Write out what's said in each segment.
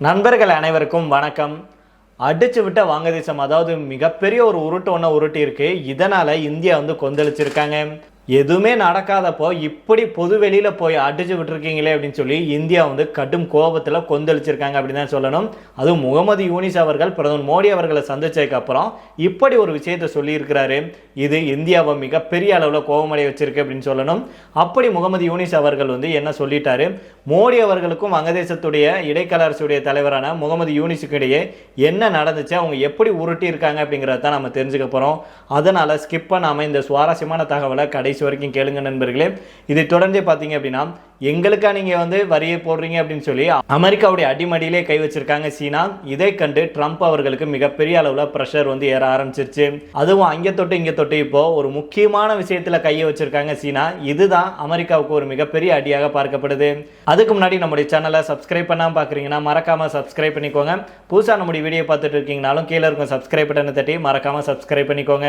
நண்பர்கள் அனைவருக்கும் வணக்கம். அடிச்சு விட்ட வங்கதேசம் அதாவது மிகப்பெரிய ஒரு உருட்டு ஒன்று உருட்டி இருக்கு இதனால இந்தியா வந்து கொந்தளிச்சிருக்காங்க. எதுவுமே நடக்காதப்போ இப்படி பொது வெளியில் போய் அடிச்சு விட்டுருக்கீங்களே அப்படின்னு சொல்லி இந்தியா வந்து கடும் கோபத்தில் கொந்தளிச்சிருக்காங்க அப்படின்னு தான் சொல்லணும். அதுவும் முகமது யூனிஸ் அவர்கள் பிரதமர் மோடி அவர்களை சந்தித்ததுக்கப்புறம் இப்படி ஒரு விஷயத்தை சொல்லியிருக்கிறாரு. இது இந்தியாவை மிக பெரிய அளவில் கோபமடைய வச்சிருக்கு அப்படின்னு சொல்லணும். அப்படி முகமது யூனிஸ் அவர்கள் வந்து என்ன சொல்லிட்டாரு? மோடி அவர்களுக்கும் வங்கதேசத்துடைய இடைக்கால அரசுடைய தலைவரான முகமது யூனிஸுக்கு இடையே என்ன நடந்துச்சு? அவங்க எப்படி உருட்டி இருக்காங்க அப்படிங்கிறத தான் நம்ம தெரிஞ்சுக்க போகிறோம் அதனால் ஸ்கிப் பண்ணாமல் இந்த சுவாரஸ்யமான தகவலை கடைசி வரைக்கும் கேளுங்க நண்பர்களே. இதை தொடர்ந்து பார்த்தீங்க அப்படின்னா எங்களுக்கா நீங்கள் வந்து வரியை போடுறீங்க அப்படின்னு சொல்லி அமெரிக்காவுடைய அடிமடியிலே கை வச்சிருக்காங்க சீனா. இதை கண்டு ட்ரம்ப் அவர்களுக்கு மிகப்பெரிய அளவில் ப்ரெஷர் வந்து ஏற ஆரம்பிச்சிருச்சு. அதுவும் அங்கே தொட்டு இங்கே தொட்டு இப்போ ஒரு முக்கியமான விஷயத்தில் கையை வச்சிருக்காங்க சீனா. இதுதான் அமெரிக்காவுக்கு ஒரு மிகப்பெரிய அடியாக பார்க்கப்படுது. அதுக்கு முன்னாடி நம்முடைய சேனலை சப்ஸ்கிரைப் பண்ணாமல் பார்க்குறீங்கன்னா மறக்காமல் சப்ஸ்கிரைப் பண்ணிக்கோங்க. புதுசாக நம்முடைய வீடியோ பார்த்துட்டு இருக்கீங்கனாலும் கீழே இருக்கும் சப்ஸ்கிரைப் பட்டனை தட்டி மறக்காமல் சப்ஸ்கிரைப் பண்ணிக்கோங்க.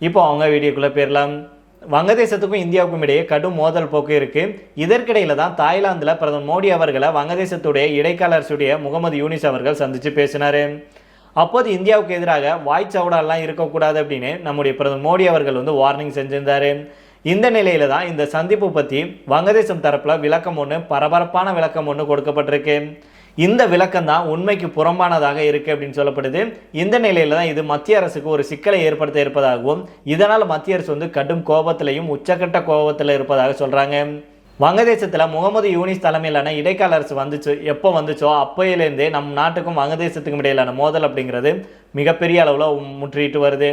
இப்போ அவங்க வீடியோக்குள்ளே போயிடலாம். வங்கதேசத்துக்கும் இந்தியாவுக்கும் இடையே கடும் மோதல் போக்கு இருக்குது இதற்கிடையில் தான் தாய்லாந்தில் பிரதமர் மோடி அவர்களை வங்கதேசத்துடைய இடைக்கால அரசுடைய முகமது யூனிஸ் அவர்கள் சந்தித்து பேசினாரு. அப்போது இந்தியாவுக்கு எதிராக வாய் சவுடாலாம் இருக்கக்கூடாது அப்படின்னு நம்முடைய பிரதமர் மோடி அவர்கள் வந்து வார்னிங் செஞ்சிருந்தார். இந்த நிலையில தான் இந்த சந்திப்பு பற்றி வங்கதேசம் தரப்பில் விளக்கம் ஒன்று பரபரப்பான விளக்கம் ஒன்று கொடுக்கப்பட்டிருக்கு. இந்த விளக்கம் தான் உண்மைக்கு புறம்பானதாக இருக்குது அப்படின்னு சொல்லப்படுது. இந்த நிலையில் தான் இது மத்திய அரசுக்கு ஒரு சிக்கலை ஏற்படுத்த இருப்பதாகவும் இதனால் மத்திய அரசு வந்து கடும் கோபத்திலையும் உச்சக்கட்ட கோபத்தில் இருப்பதாக சொல்கிறாங்க வங்கதேசத்தில் முகமது யூனிஸ் தலைமையிலான இடைக்கால அரசு வந்துச்சு எப்போ வந்துச்சோ அப்போயிலேருந்தே நம் நாட்டுக்கும் வங்கதேசத்துக்கும் இடையிலான மோதல் அப்படிங்கிறது மிகப்பெரிய அளவில் முற்றிட்டு வருது.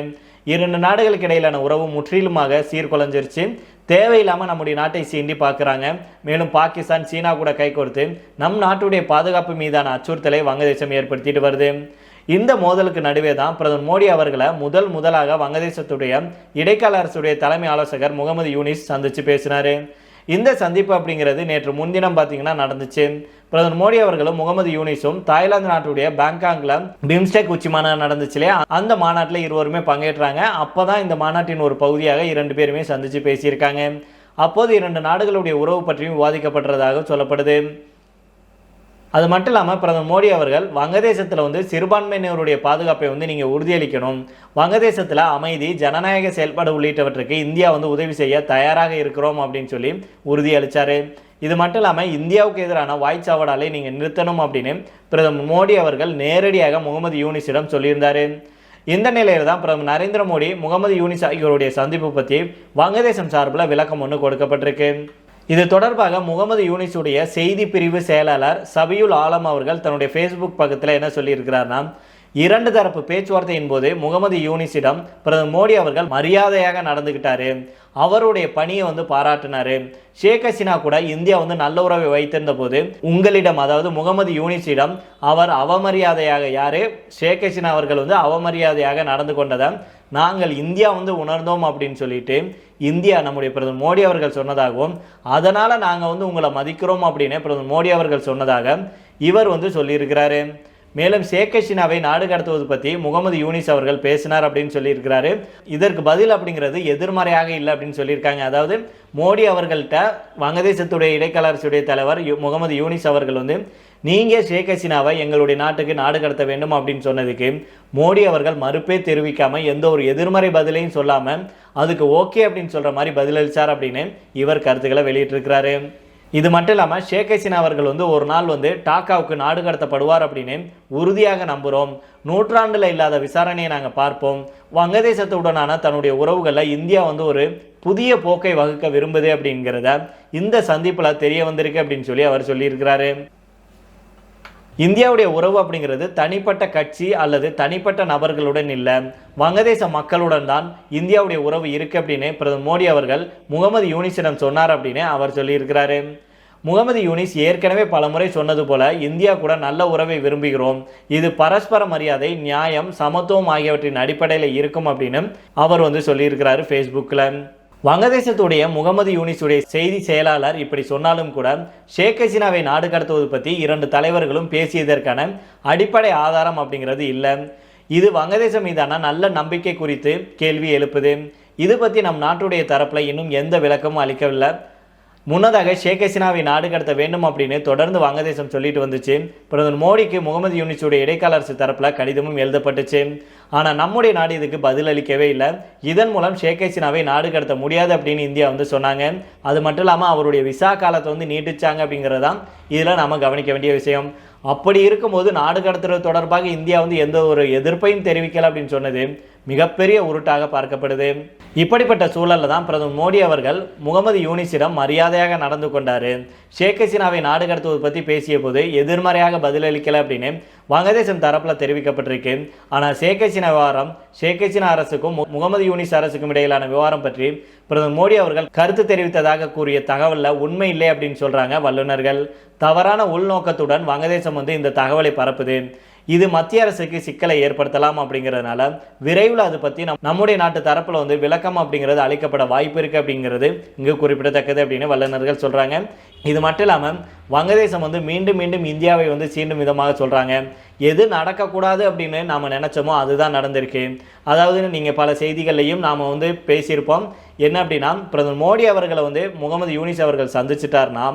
இரண்டு நாடுகளுக்கு இடையிலான உறவு முற்றிலுமாக சீர்குலைஞ்சிருச்சு. தேவையில்லாமல் நம்முடைய நாட்டை சீண்டி பார்க்குறாங்க. மேலும் பாகிஸ்தான் சீனா கூட கை கொடுத்து நம் நாட்டுடைய பாதுகாப்பு மீதான அச்சுறுத்தலை வங்கதேசம் ஏற்படுத்திட்டு வருது. இந்த மோதலுக்கு நடுவே தான் பிரதமர் மோடி அவர்களை முதல் முதலாக வங்கதேசத்துடைய இடைக்கால அரசுடைய தலைமை ஆலோசகர் முகமது யூனிஸ் சந்தித்து பேசினார். இந்த சந்திப்பு அப்படிங்கிறது நேற்று முன்தினம் பார்த்தீங்கன்னா நடந்துச்சு. பிரதமர் மோடி அவர்களும் முகமது யூனிஸும் தாய்லாந்து நாட்டுடைய பேங்காங்கில் பிம்ஸ்டெக் உச்சி மாநாடு நடந்துச்சு இல்லையா? அந்த மாநாட்டில் இருவருமே பங்கேற்றாங்க. அப்போ தான் இந்த மாநாட்டின் ஒரு பகுதியாக இரண்டு பேருமே சந்தித்து பேசியிருக்காங்க. அப்போது இரண்டு நாடுகளுடைய உறவு பற்றியும் விவாதிக்கப்படுறதாக சொல்லப்படுது. அது மட்டும் இல்லாமல் பிரதமர் மோடி அவர்கள் வங்கதேசத்தில் வந்து சிறுபான்மையினருடைய பாதுகாப்பை வந்து நீங்கள் உறுதியளிக்கணும். வங்கதேசத்தில் அமைதி ஜனநாயக செயல்பாடு உள்ளிட்டவற்றுக்கு இந்தியா வந்து உதவி செய்ய தயாராக இருக்கிறோம் அப்படின்னு சொல்லி உறுதியளித்தார் இது மட்டும் இல்லாமல் இந்தியாவுக்கு எதிரான வாய்ச்சாவடாலை நீங்கள் நிறுத்தணும் அப்படின்னு பிரதமர் மோடி அவர்கள் நேரடியாக முகமது யூனிஸிடம் சொல்லியிருந்தார். இந்த நிலையில் தான் பிரதமர் நரேந்திர மோடி முகமது யூனிஸ் ஆகியோருடைய சந்திப்பு பற்றி வங்கதேசம் சார்பில் விளக்கம் ஒன்று கொடுக்கப்பட்டிருக்கு. இது தொடர்பாக முகமது யூனிஸுடைய செய்தி பிரிவு செயலாளர் சபியுல் ஆலம் அவர்கள் தன்னுடைய ஃபேஸ்புக் பக்கத்தில் என்ன சொல்லியிருக்கிறார்னா இரண்டு தரப்பு பேச்சுவார்த்தையின் போது முகமது யூனிஸிடம் பிரதமர் மோடி அவர்கள் மரியாதையாக நடந்துக்கிட்டாரு அவருடைய பணியை வந்து பாராட்டினாரு. ஷேக் ஹசீனா கூட இந்தியா வந்து நல்ல உறவை வைத்திருந்த போது உங்களிடம் அதாவது முகமது யூனிஸிடம் அவர் அவமரியாதையாக யாரு? ஷேக் ஹசீனா அவர்கள் வந்து அவமரியாதையாக நடந்து கொண்டதை நாங்கள் இந்தியா வந்து உணர்ந்தோம் அப்படின்னு சொல்லிட்டு இந்தியா நம்முடைய பிரதமர் மோடி அவர்கள் சொன்னதாகவும் அதனால் நாங்கள் வந்து உங்களை மதிக்கிறோம் அப்படின்னு பிரதமர் மோடி அவர்கள் சொன்னதாக இவர் வந்து சொல்லியிருக்கிறாரு. மேலும் ஷேக் ஹசீனாவை நாடு கடத்துவது பற்றி முகமது யூனிஸ் அவர்கள் பேசினார் அப்படின்னு சொல்லியிருக்கிறாரு. இதற்கு பதில் அப்படிங்கிறது எதிர்மறையாக இல்லை அப்படின்னு சொல்லியிருக்காங்க. அதாவது மோடி அவர்கள்ட்ட வங்கதேசத்துடைய இடைக்கால அரசுடைய தலைவர் யு- முகமது யூனிஸ் அவர்கள் வந்து நீங்கள் ஷேக் ஹசீனாவை எங்களுடைய நாட்டுக்கு நாடு கடத்த வேண்டும் அப்படின்னு சொன்னதுக்கு மோடி அவர்கள் மறுப்பே தெரிவிக்காமல் எந்த ஒரு எதிர்மறை பதிலையும் சொல்லாமல் அதுக்கு ஓகே அப்படின்னு சொல்கிற மாதிரி பதிலளிச்சார் அப்படின்னு இவர் கருத்துக்களை வெளியிட்டிருக்கிறாரு. இது மட்டும் இல்லாமல் ஷேக் ஹசீனா அவர்கள் வந்து ஒரு நாள் வந்து டாக்காவுக்கு நாடு கடத்தப்படுவார் அப்படின்னு உறுதியாக நம்புகிறோம் நூற்றாண்டில் இல்லாத விசாரணையை நாங்கள் பார்ப்போம். வங்கதேசத்துடனான தன்னுடைய உறவுகளில் இந்தியா வந்து ஒரு புதிய போக்கை வகுக்க விரும்புது அப்படிங்கிறத இந்த சந்திப்பில் தெரிய வந்திருக்கு அப்படின்னு சொல்லி அவர் சொல்லியிருக்கிறாரு. இந்தியாவுடைய உறவு அப்படிங்கிறது தனிப்பட்ட கட்சி அல்லது தனிப்பட்ட நபர்களுடன் இல்லை. வங்கதேச மக்களுடன் தான் இந்தியாவுடைய உறவு இருக்கு அப்படின்னு பிரதமர் மோடி அவர்கள் முகமது யூனிஸிடம் சொன்னார் அப்படின்னு அவர் சொல்லியிருக்கிறாரு. முகமது யூனிஸ் ஏற்கனவே பலமுறை சொன்னது போல இந்தியா கூட நல்ல உறவை விரும்புகிறோம். இது பரஸ்பர மரியாதை நியாயம் சமத்துவம் ஆகியவற்றின் அடிப்படையில் இருக்கும் அப்படின்னு அவர் வந்து சொல்லியிருக்கிறாரு ஃபேஸ்புக்கில் வங்கதேசத்துடைய முகமது யூனிஸுடைய செய்தி செயலாளர் இப்படி சொன்னாலும் கூட ஷேக் ஹசீனாவை நாடு கடத்துவது பற்றி இரண்டு தலைவர்களும் பேசியதற்கான அடிப்படை ஆதாரம் அப்படிங்கிறது இல்லை. இது வங்கதேசம் மீதான நல்ல நம்பிக்கை குறித்து கேள்வி எழுப்புது. இது பற்றி நம் நாட்டுடைய தரப்பில் இன்னும் எந்த விளக்கமும் அளிக்கவில்லை. முன்னதாக ஷேக் ஹசீனாவை நாடு கடத்த வேண்டும் அப்படின்னு தொடர்ந்து வங்கதேசம் சொல்லிட்டு வந்துச்சு. பிரதமர் மோடிக்கு முகமது யூனிஸுடைய இடைக்கால அரசு தரப்பில் கடிதமும் எழுதப்பட்டுச்சு. ஆனால் நம்முடைய நாடு இதுக்கு பதிலளிக்கவே இல்லை. இதன் மூலம் ஷேக் ஹசீனாவை நாடு கடத்த முடியாது அப்படின்னு இந்தியா வந்து சொன்னாங்க. அது மட்டும் இல்லாமல் அவருடைய விசா காலத்தை வந்து நீட்டிச்சாங்க அப்படிங்கிறதான் இதில் நம்ம கவனிக்க வேண்டிய விஷயம். அப்படி இருக்கும்போது நாடு கடத்துறது தொடர்பாக இந்தியா வந்து எந்த ஒரு எதிர்ப்பையும் தெரிவிக்கல அப்படின்னு சொன்னது. மிகப்பெரிய உருட்டாக பார்க்கப்படுது. இப்படிப்பட்ட சூழல்ல தான் பிரதமர் மோடி அவர்கள் முகமது யூனிஸிடம் மரியாதையாக நடந்து கொண்டார். ஷேக் ஹசீனாவை நாடு கடத்துவது பற்றி பேசிய போது எதிர்மறையாக பதிலளிக்கலை அப்படின்னு வங்கதேசம் தரப்பில் தெரிவிக்கப்பட்டிருக்கு. ஆனால் ஷேக் ஹசீனா விவகாரம் ஷேக் ஹசீனா அரசுக்கும் முகமது யூனிஸ் அரசுக்கும் இடையிலான விவகாரம் பற்றி பிரதமர் மோடி அவர்கள் கருத்து தெரிவித்ததாக கூறிய தகவலில் உண்மை இல்லை அப்படின்னு சொல்கிறாங்க வல்லுநர்கள். தவறான உள்நோக்கத்துடன் வங்கதேசம் வந்து இந்த தகவலை பரப்புது. இது மத்திய அரசுக்கு சிக்கலை ஏற்படுத்தலாம் அப்படிங்கிறதுனால விரைவில் அது பற்றி நம் நம்முடைய நாட்டு தரப்பில் வந்து விளக்கம் அப்படிங்கிறது அளிக்கப்பட வாய்ப்பு இருக்குது அப்படிங்கிறது இங்கு குறிப்பிடத்தக்கது அப்படின்னு வல்லுநர்கள் சொல்கிறாங்க இது மட்டும் இல்லாமல் வங்கதேசம் வந்து மீண்டும் மீண்டும் இந்தியாவை வந்து சீண்டும் விதமாக சொல்கிறாங்க எது நடக்கக்கூடாது அப்படின்னு நாம் நினச்சோமோ அதுதான் நடந்திருக்கு. அதாவது நீங்கள் பல செய்திகள்லையும் நாம் வந்து பேசியிருப்போம். என்ன அப்படின்னா பிரதமர் மோடி அவர்களை வந்து முகமது யூனிஸ் அவர்கள் சந்திச்சிட்டார்னா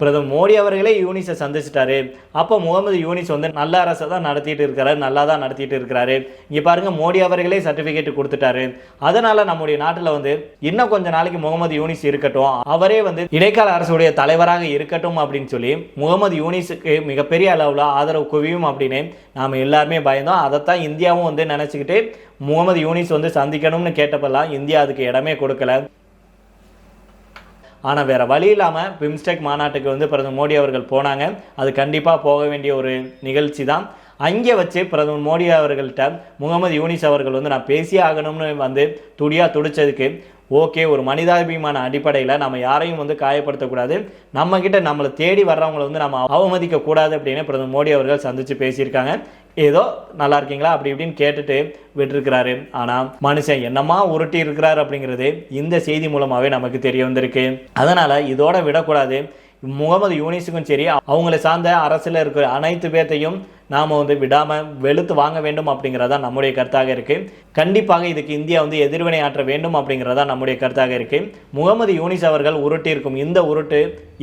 பிரதமர் மோடி அவர்களே யூனிஸை சந்திச்சிட்டாரு. அப்போ முகமது யூனிஸ் வந்து நல்ல அரசை தான் நடத்திட்டு இருக்கிறாரு நல்லா தான் நடத்திட்டு இருக்கிறாரு இங்கே பாருங்க மோடி அவர்களே சர்டிஃபிகேட் கொடுத்துட்டாரு. அதனால நம்முடைய நாட்டில் வந்து இன்னும் கொஞ்ச நாளைக்கு முகமது யூனிஸ் இருக்கட்டும் அவரே வந்து இடைக்கால அரசுடைய தலைவராக இருக்கட்டும் அப்படின்னு சொல்லி முகமது யூனிஸுக்கு மிகப்பெரிய அளவில் ஆதரவு குவியும் அப்படின்னு நாம் எல்லாருமே பயந்தோம். அதைத்தான் இந்தியாவும் வந்து நினச்சிக்கிட்டு முகமது யூனிஸ் வந்து சந்திக்கணும்னு கேட்டப்பெல்லாம் இந்தியா அதுக்கு இடமே கொடுக்கல. ஆனால் வேறு வழி இல்லாமல் பிம்ஸ்டெக் மாநாட்டுக்கு வந்து பிரதமர் மோடி அவர்கள் போனாங்க. அது கண்டிப்பாக போக வேண்டிய ஒரு நிகழ்ச்சி தான். அங்கே வச்சு பிரதமர் மோடி அவர்கள்ட்ட முகமது யூனிஸ் அவர்கள் வந்து நான் பேசியே ஆகணும்னு வந்து துடியாக துடிச்சதுக்கு ஓகே ஒரு மனிதாபிமான அடிப்படையில் நம்ம யாரையும் வந்து காயப்படுத்தக்கூடாது. நம்மக்கிட்ட நம்மளை தேடி வர்றவங்களை வந்து நம்ம அவமதிக்கக்கூடாது அப்படின்னு பிரதமர் மோடி அவர்கள் சந்தித்து பேசியிருக்காங்க. ஏதோ நல்லா இருக்கீங்களா? அப்படி இப்படின்னு கேட்டுட்டு விட்டுருக்கிறாரு. ஆனால் மனுஷன் என்னமா உருட்டி இருக்கிறார் அப்படிங்கிறது இந்த செய்தி மூலமாகவே நமக்கு தெரிய வந்திருக்கு. அதனால் இதோட விடக்கூடாது. முகமது யூனிஸுக்கும் சரி அவங்களை சார்ந்த அரசில் இருக்கிற அனைத்து பேர்த்தையும் நாம் வந்து விடாமல் வெளுத்து வாங்க வேண்டும் அப்படிங்கிறதா நம்முடைய கருத்தாக இருக்குது கண்டிப்பாக இதுக்கு இந்தியா வந்து எதிர்வினை ஆற்ற வேண்டும் அப்படிங்கிறதா நம்முடைய கருத்தாக இருக்குது முகமது யூனிஸ் அவர்கள் உருட்டி இருக்கும் இந்த உருட்டு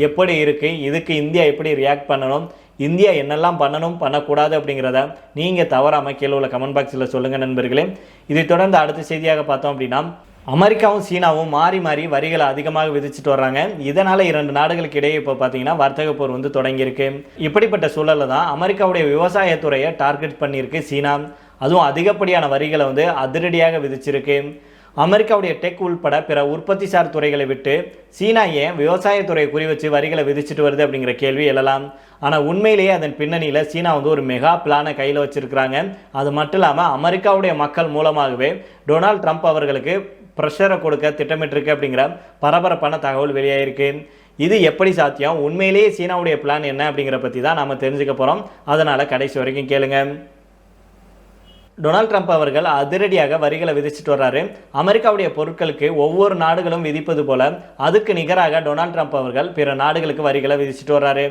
எப்படி இருக்குது இதுக்கு இந்தியா எப்படி ரியாக்ட் பண்ணணும்? இந்தியா என்னெல்லாம் பண்ணணும் பண்ணக்கூடாது அப்படிங்கிறத நீங்கள் தவறாமல் கீழே உள்ள கமெண்ட் பாக்ஸில் சொல்லுங்கள் நண்பர்களே. இதை தொடர்ந்து அடுத்த செய்தியாக பார்த்தோம் அப்படின்னா அமெரிக்காவும் சீனாவும் மாறி மாறி வரிகளை அதிகமாக விதிச்சிட்டு வர்றாங்க. இதனால் இரண்டு நாடுகளுக்கு இடையே இப்போ பார்த்தீங்கன்னா வர்த்தக போர் வந்து தொடங்கியிருக்கு. இப்படிப்பட்ட சூழலில் தான் அமெரிக்காவுடைய விவசாயத்துறையை டார்கெட் பண்ணியிருக்கு சீனா. அதுவும் அதிகப்படியான வரிகளை வந்து அதிரடியாக விதிச்சிருக்கு. அமெரிக்காவுடைய டெக் உள்பட பிற உற்பத்திசார் துறைகளை விட்டு சீனா ஏன் விவசாயத்துறையை குறி வச்சு வரிகளை விதிச்சிட்டு வருது அப்படிங்கிற கேள்வி எழலாம். ஆனால் உண்மையிலேயே அதன் பின்னணியில் சீனா வந்து ஒரு மெகா பிளானை கையில் வச்சுருக்கிறாங்க. அது மட்டும் இல்லாமல் அமெரிக்காவுடைய மக்கள் மூலமாகவே டொனால்ட் ட்ரம்ப் அவர்களுக்கு ப்ரெஷரை கொடுக்க திட்டமிட்டிருக்கு அப்படிங்கிற பரபரப்பான தகவல் வெளியாகிருக்கு இது எப்படி சாத்தியம்? உண்மையிலேயே சீனாவுடைய பிளான் என்ன அப்படிங்கிற பற்றி தான் நாம் தெரிஞ்சுக்க போகிறோம் அதனால் கடைசி வரைக்கும் கேளுங்கள் டொனால்ட் ட்ரம்ப் அவர்கள் அதிரடியாக வரிகளை விதிச்சிட்டு வர்றாரு. அமெரிக்காவுடைய பொருட்களுக்கு ஒவ்வொரு நாடுகளும் விதிப்பது போல அதுக்கு நிகராக டொனால்ட் ட்ரம்ப் அவர்கள் பிற நாடுகளுக்கு வரிகளை விதிச்சிட்டு வர்றாரு.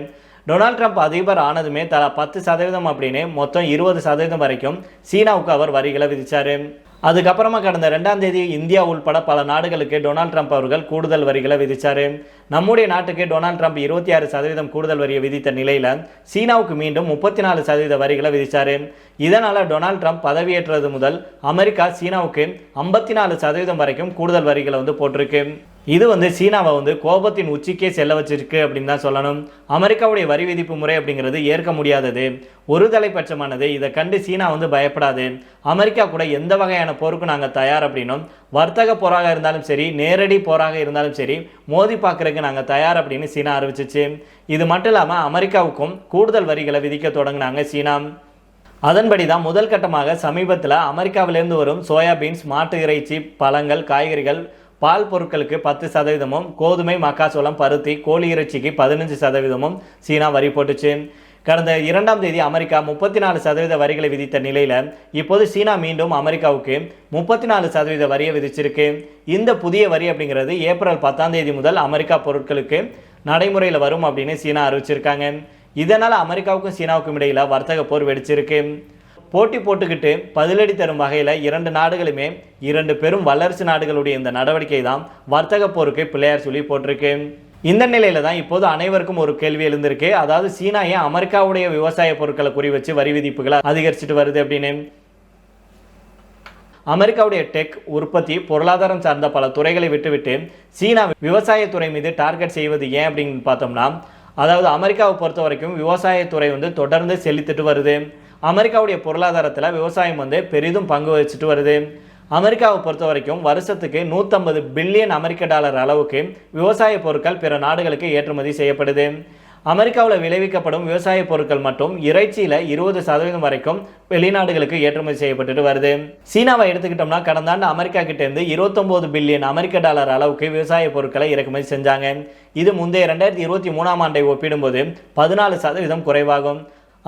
டொனால்ட் ட்ரம்ப் அதிபர் ஆனதுமே தலா பத்து சதவீதம் அப்படின்னு மொத்தம் இருபது சதவீதம் வரைக்கும் சீனாவுக்கு அவர் வரிகளை விதித்தார் அதுக்கப்புறமா கடந்த ரெண்டாம் தேதி இந்தியா உள்பட பல நாடுகளுக்கு டொனால்ட் ட்ரம்ப் அவர்கள் கூடுதல் வரிகளை விதித்தார் நம்முடைய நாட்டுக்கு டொனால்ட் ட்ரம்ப் இருபத்தி ஆறு சதவீதம் கூடுதல் வரியை விதித்த நிலையில் சீனாவுக்கு மீண்டும் முப்பத்தி நாலு சதவீத வரிகளை விதித்தார் இதனால் டொனால்ட் ட்ரம்ப் பதவியேற்றது முதல் அமெரிக்கா சீனாவுக்கு ஐம்பத்தி நாலு சதவீதம் வரைக்கும் கூடுதல் வரிகளை வந்து போட்டிருக்கு. இது வந்து சீனாவை வந்து கோபத்தின் உச்சிக்கே செல்ல வச்சிருக்கு அப்படின்னு தான் சொல்லணும். அமெரிக்காவுடைய வரி விதிப்பு முறை அப்படிங்கிறது ஏற்க முடியாதது. ஒரு தலைப்பட்சமானது இதை கண்டு சீனா வந்து பயப்படாது. அமெரிக்கா கூட எந்த வகையான போருக்கும் நாங்கள் தயார் அப்படின்னும் வர்த்தக போராக இருந்தாலும் சரி நேரடி போராக இருந்தாலும் சரி மோதி பார்க்கறதுக்கு நாங்கள் தயார் அப்படின்னு சீனா அறிவிச்சிச்சு. இது மட்டும் இல்லாமல் அமெரிக்காவுக்கும் கூடுதல் வரிகளை விதிக்க தொடங்கினாங்க சீனா. அதன்படி தான் முதல் கட்டமாக சமீபத்தில் அமெரிக்காவிலிருந்து வரும் சோயாபீன்ஸ் மாட்டு இறைச்சி பழங்கள் காய்கறிகள் பால் பொருட்களுக்கு பத்து சதவீதமும் கோதுமை மக்காச்சோளம் பருத்தி கோழி இறைச்சிக்கு பதினஞ்சு சதவீதமும் சீனா வரி போட்டுச்சு. கடந்த இரண்டாம் தேதி அமெரிக்கா முப்பத்தி நாலு சதவீத வரிகளை விதித்த நிலையில் இப்போது சீனா மீண்டும் அமெரிக்காவுக்கு முப்பத்தி நாலு சதவீத வரியை விதிச்சிருக்கு. இந்த புதிய வரி அப்படிங்கிறது ஏப்ரல் பத்தாம் தேதி முதல் அமெரிக்கா பொருட்களுக்கு நடைமுறையில் வரும் அப்படின்னு சீனா அறிவிச்சிருக்காங்க. இதனால் அமெரிக்காவுக்கும் சீனாவுக்கும் இடையில் வர்த்தக போர் வெடிச்சிருக்கு. போட்டி போட்டுக்கிட்டு பதிலடி தரும் வகையில் இரண்டு நாடுகளுமே இரண்டு பெரும் வல்லரசு நாடுகளுடைய இந்த நடவடிக்கை தான் வர்த்தக போருக்கு பிள்ளையார் சொல்லி போட்டிருக்கு. இந்த நிலையில தான் இப்போது அனைவருக்கும் ஒரு கேள்வி எழுந்திருக்கு. அதாவது சீனா ஏன் அமெரிக்காவுடைய விவசாய பொருட்களை குறி வச்சு வரி விதிப்புகளை அதிகரிச்சுட்டு வருது அப்படின்னு? அமெரிக்காவுடைய டெக் உற்பத்தி பொருளாதாரம் சார்ந்த பல துறைகளை விட்டுவிட்டு சீனா விவசாயத்துறை மீது டார்கெட் செய்வது ஏன் அப்படின்னு பார்த்தோம்னா அதாவது அமெரிக்காவை பொறுத்த வரைக்கும் விவசாயத்துறை வந்து தொடர்ந்து செலுத்திட்டு வருது. அமெரிக்காவுடைய பொருளாதாரத்தில் விவசாயம் வந்து பெரிதும் பங்கு வகிச்சிட்டு வருது. அமெரிக்காவை பொறுத்த வரைக்கும் வருஷத்துக்கு நூற்றம்பது பில்லியன் அமெரிக்க டாலர் அளவுக்கு விவசாய பொருட்கள் பிற நாடுகளுக்கு ஏற்றுமதி செய்யப்படுது. அமெரிக்காவில் விளைவிக்கப்படும் விவசாய பொருட்கள் மற்றும் இறைச்சியில் இருபது சதவீதம் வரைக்கும் வெளிநாடுகளுக்கு ஏற்றுமதி செய்யப்பட்டுட்டு வருது. சீனாவை எடுத்துக்கிட்டோம்னா கடந்த ஆண்டு அமெரிக்கா கிட்டேருந்து இருபத்தொம்போது பில்லியன் அமெரிக்க டாலர் அளவுக்கு விவசாய பொருட்களை இறக்குமதி செஞ்சாங்க. இது முந்தைய ரெண்டாயிரத்தி இருபத்தி மூணாம் ஆண்டை ஒப்பிடும்போது பதினாலு சதவீதம் குறைவாகும்.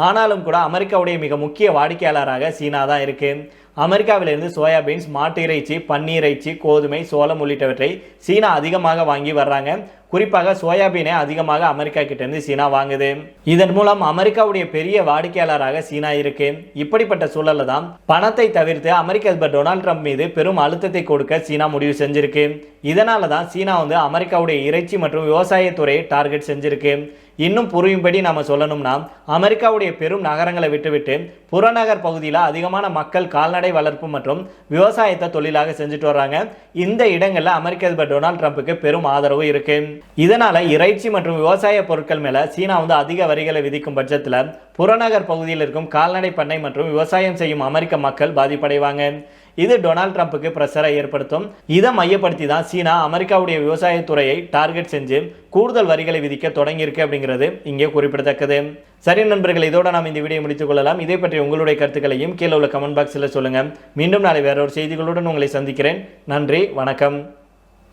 ஆனாலும் கூட அமெரிக்காவுடைய மிக முக்கிய வாடிக்கையாளராக சீனா தான் இருக்குது அமெரிக்காவிலிருந்து சோயாபீன்ஸ் மாட்டு இறைச்சி பன்னீர் இறைச்சி கோதுமை சோளம் உள்ளிட்டவற்றை சீனா அதிகமாக வாங்கி வர்றாங்க. குறிப்பாக சோயாபீனை அதிகமாக அமெரிக்கா கிட்டேருந்து சீனா வாங்குது. இதன் மூலம் அமெரிக்காவுடைய பெரிய வாடிக்கையாளராக சீனா இருக்கு. இப்படிப்பட்ட சூழலில் தான் பணத்தை தவிர்த்து அமெரிக்க அதிபர் டொனால்ட் ட்ரம்ப் மீது பெரும் அழுத்தத்தை கொடுக்க சீனா முடிவு செஞ்சிருக்கு. இதனால தான் சீனா வந்து அமெரிக்காவுடைய இறைச்சி மற்றும் விவசாயத்துறையை டார்கெட் செஞ்சிருக்கு. இன்னும் புரியும்படி நம்ம சொல்லணும்னா அமெரிக்காவுடைய பெரும் நகரங்களை விட்டுவிட்டு புறநகர் பகுதியில் அதிகமான மக்கள் கால்நடை வளர்ப்பு மற்றும் விவசாயத்தை தொழிலாக செஞ்சுட்டு வர்றாங்க. இந்த இடங்களில் அமெரிக்க அதிபர் டொனால்ட் ட்ரம்ப்புக்கு பெரும் ஆதரவு இருக்கு. இதனால இறைச்சி மற்றும் விவசாய பொருட்கள் மேல சீனா வந்து அதிக வரிகளை விதிக்கும் பட்சத்தில் புறநகர் பகுதியில் இருக்கும் கால்நடை பண்ணை மற்றும் விவசாயம் செய்யும் அமெரிக்க மக்கள் பாதிப்படைவாங்க. இது டொனால்ட் ட்ரம்ப்புக்கு பிரஷரை ஏற்படுத்தும். இதை மையப்படுத்தி தான் சீனா அமெரிக்காவுடைய விவசாயத்துறையை டார்கெட் செஞ்சு கூடுதல் வரிகளை விதிக்க தொடங்கியிருக்கு அப்படிங்கிறது இங்கே குறிப்பிடத்தக்கது. சரி நண்பர்கள் இதோட நாம் இந்த வீடியோ முடித்துக் கொள்ளலாம். இதை பற்றி உங்களுடைய கருத்துக்களையும் கீழே உள்ள கமெண்ட் பாக்ஸில் சொல்லுங்கள் மீண்டும் நாளை வேறொரு செய்திகளுடன் உங்களை சந்திக்கிறேன். நன்றி வணக்கம்.